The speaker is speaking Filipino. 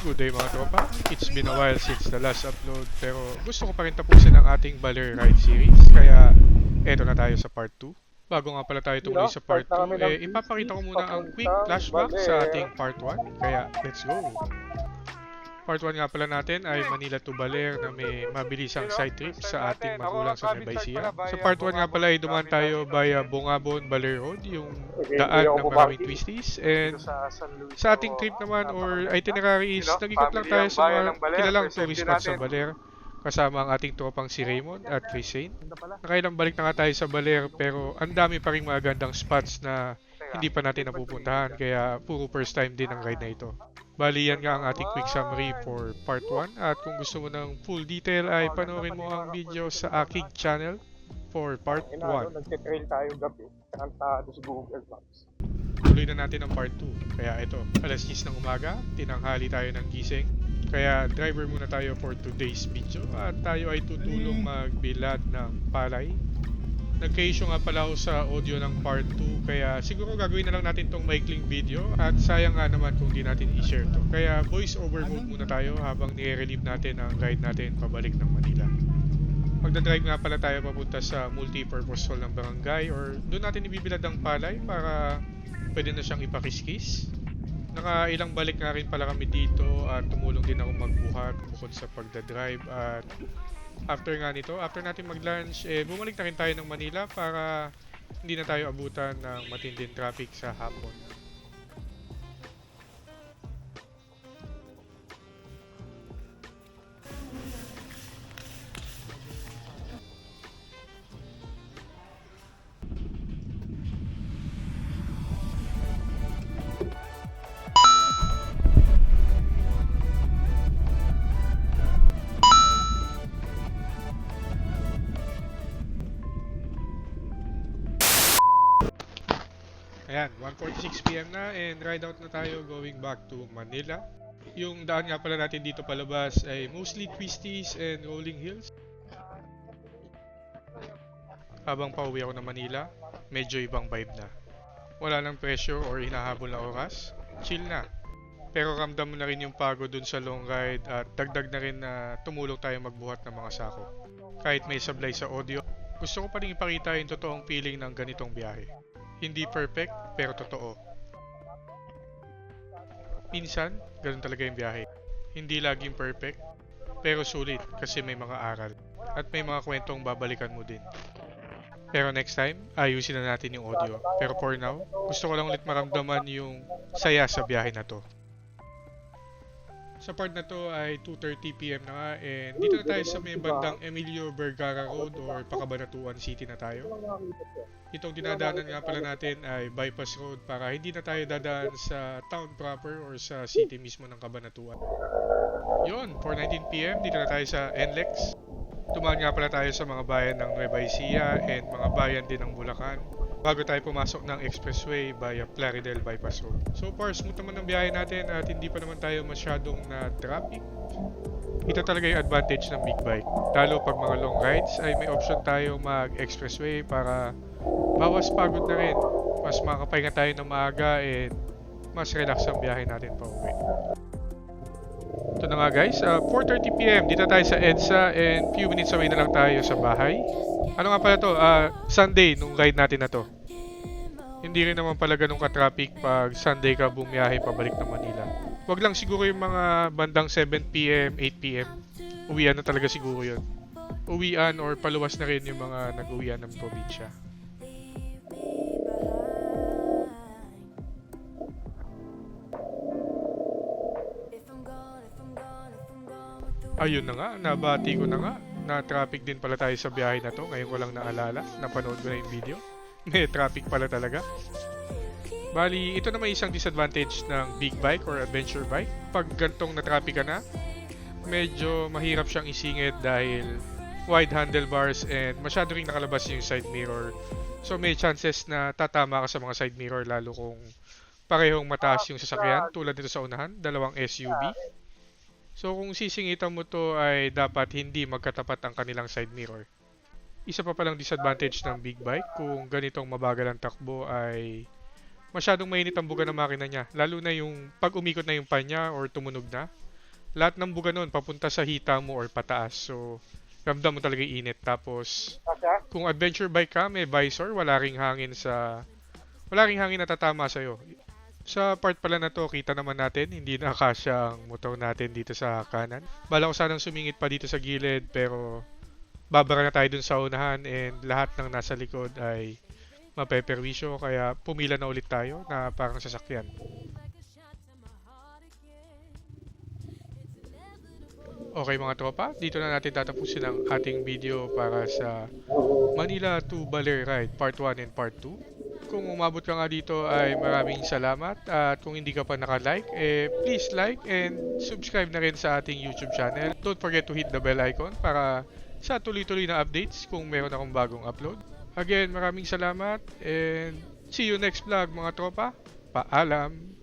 Good day mga tropa. It's been a while since the last upload pero gusto ko pa rin tapusin ang ating Baler Ride series kaya eto na tayo sa part 2. Bago nga pala tayo tumuloy sa part 2, eh, ipapakita ko muna ang quick flashback sa ating part 1 kaya let's go! Part 1 nga pala natin ay Manila to Baler na may mabilisang side trip sa ating magulang sa Nueva Ecija. Sa part 1 nga pala ay dumaan tayo via Bungabon Baler Road, yung daan ng maraming twisties and sa ating trip naman or itinerary is nag-ikot lang tayo sa mga kilalang tourist spots sa Baler kasama ang ating tropang si Raymond at Chrisane. Nakailang balik na nga tayo sa Baler pero ang dami pa rin mga gandang spots na hindi pa natin napupuntahan kaya puro first time din ang ride na ito. Bali yan nga ang ating quick summary for part 1 at kung gusto mo ng full detail ay panoorin mo ang video sa aking channel for part 1. Nagtitrail tayo gabi. Kantado sa Google Maps. Tuloy na natin ang part 2. Kaya ito, alas 10 ng umaga, tinanghali tayo ng gising. Kaya driver muna tayo for today's video at tayo ay tutulong magbilad ng palay. Nagka-issue nga pala ako sa audio ng part 2 kaya siguro gagawin na lang natin tong maikling video at sayang nga naman kung di natin i-share to. Kaya voice over mode muna tayo habang nire-relieve natin ang ride natin pabalik ng Manila. Magdadrive nga pala tayo papunta sa multi-purpose hall ng barangay or doon natin ibibilad ang palay para pwede na siyang ipakiskis. Nakailang balik nga rin pala kami dito at tumulong din ako magbuhat bukod sa pagdadrive at after nga nito, after natin mag-lunch, eh, bumalik na rin tayo ng Manila para hindi na tayo abutan ng matinding traffic sa hapon. Ayan, 1.46pm na and ride out na tayo going back to Manila. Yung daan nga pala natin dito palabas ay mostly twisties and rolling hills. Habang pauwi ako ng Manila, medyo ibang vibe na. Wala nang pressure or hinahabol na oras, chill na. Pero ramdam mo na rin yung pagod dun sa long ride at dagdag na rin na tumulong tayo magbuhat ng mga sako. Kahit may sablay sa audio, gusto ko pa rin ipakita yung totoong feeling ng ganitong biyahe. Hindi perfect, pero totoo. Minsan, ganun talaga yung biyahe. Hindi laging perfect, pero sulit kasi may mga aral. At may mga kwentong babalikan mo din. Pero next time, ayusin na natin yung audio. Pero for now, gusto ko lang ulit maramdaman yung saya sa biyahe na to. Sa part na to ay 2.30pm na nga and dito na tayo sa may bandang Emilio Vergara Road or Pakabanatuan City na tayo. Itong dinadaanan nga pala natin ay bypass road para hindi na tayo dadaan sa town proper or sa city mismo ng Kabanatuan. Yon, 4.19pm, dito na tayo sa NLEX. Tumaan nga pala tayo sa mga bayan ng Nueva Ecija and mga bayan din ng Bulacan bago tayo pumasok ng expressway via Plaridel Bypass Road. So far, smooth naman ang biyahe natin at hindi pa naman tayo masyadong na traffic. Ito talaga yung advantage ng big bike. Lalo pag mga long rides ay may option tayo mag-expressway para bawas pagod na rin. Mas makakapahinga tayo ng maaga and mas relax ang biyahe natin pa uwi. Ito na nga guys, uh, 4.30pm, dito tayo sa EDSA and few minutes away na lang tayo sa bahay. Ano nga pala to, uh, Sunday nung ride natin na to. Hindi rin naman pala ganun ka-traffic pag Sunday ka bumiyahe pabalik ng Manila. Wag lang siguro yung mga bandang 7pm, 8pm. Uwian na talaga siguro yun. Uwian or paluwas na rin yung mga nag-uwian ng probinsya. Ayun na nga, nabati ko na nga. Na traffic din pala tayo sa biyahe na to. Ngayon ko lang naalala. Napanood ko na yung video. May traffic pala talaga. Bali, ito naman isang disadvantage ng big bike or adventure bike. Pag gantong na traffic ka na, medyo mahirap siyang isingit dahil wide handlebars and masyado ring nakalabas yung side mirror. So may chances na tatama ka sa mga side mirror lalo kung parehong mataas yung sasakyan tulad dito sa unahan, dalawang SUV. So kung sisingitan mo to ay dapat hindi magkatapat ang kanilang side mirror. Isa pa palang disadvantage ng big bike kung ganitong mabagal ang takbo ay masyadong mainit ang buga ng makina niya. Lalo na yung pag umikot na yung panya or tumunog na. lahat ng buga nun papunta sa hita mo or pataas. So, ramdam mo talaga yung init. Tapos, kung adventure bike ka, may visor, wala ring hangin sa... Wala ring hangin na tatama sa'yo. Sa part pala na to, kita naman natin, hindi na kasya ang motor natin dito sa kanan. Bala ko sanang sumingit pa dito sa gilid, pero babara na tayo dun sa unahan and lahat ng nasa likod ay mapeperwisyo, kaya pumila na ulit tayo na parang sasakyan. Okay mga tropa, dito na natin tatapusin ang ating video para sa Manila to Baler Ride Part 1 and Part 2. Kung umabot ka nga dito ay maraming salamat at kung hindi ka pa naka-like, eh please like and subscribe na rin sa ating YouTube channel. Don't forget to hit the bell icon para sa tuloy-tuloy na updates kung meron akong bagong upload. Again, maraming salamat and see you next vlog mga tropa. Paalam!